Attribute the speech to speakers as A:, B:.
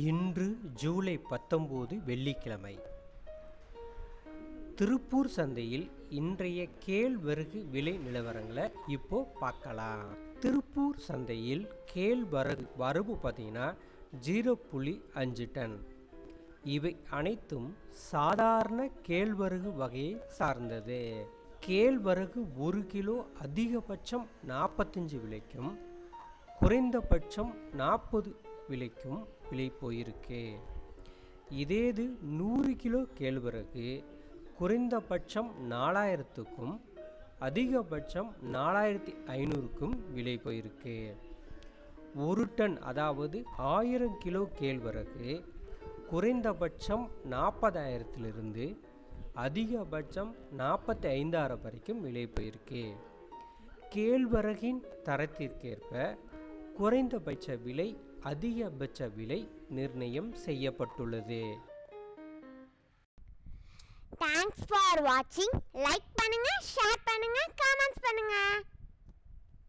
A: இன்று ஜூலை பத்தொம்போது வெள்ளிக்கிழமை. திருப்பூர் சந்தையில் இன்றைய கேழ்வரகு விலை நிலவரங்களை இப்போ பார்க்கலாம். திருப்பூர் சந்தையில் கேழ்வரகு வரவு பார்த்தீங்கன்னா ஜீரோ புள்ளி அஞ்சு டன். இவை அனைத்தும் சாதாரண கேழ்வரகு வகையை சார்ந்தது. கேழ்வரகு ஒரு கிலோ அதிகபட்சம் நாற்பத்தஞ்சு விலைக்கும் குறைந்தபட்சம் நாற்பது விலைக்கும் விலை போயிருக்கு. இதேது நூறு கிலோ கேழ்வரகு குறைந்தபட்சம் நாலாயிரத்துக்கும் அதிகபட்சம் நாலாயிரத்தி ஐநூறுக்கும் விலை போயிருக்கு. ஒரு டன் அதாவது ஆயிரம் கிலோ கேழ்வரகு குறைந்தபட்சம் நாற்பதாயிரத்திலிருந்து அதிகபட்சம் நாற்பத்தி ஐந்தாயிரம் வரைக்கும் விலை போயிருக்கு. கேழ்வரகின் தரத்திற்கேற்ப குறைந்தபட்ச விலை அதிகபட்ச விலை நிர்ணயம் செய்யப்பட்டுள்ளது.
B: தேங்க்ஸ் ஃபார் வாட்சிங் லைக் பண்ணுங்க ஷேர் பண்ணுங்க கமெண்ட்ஸ்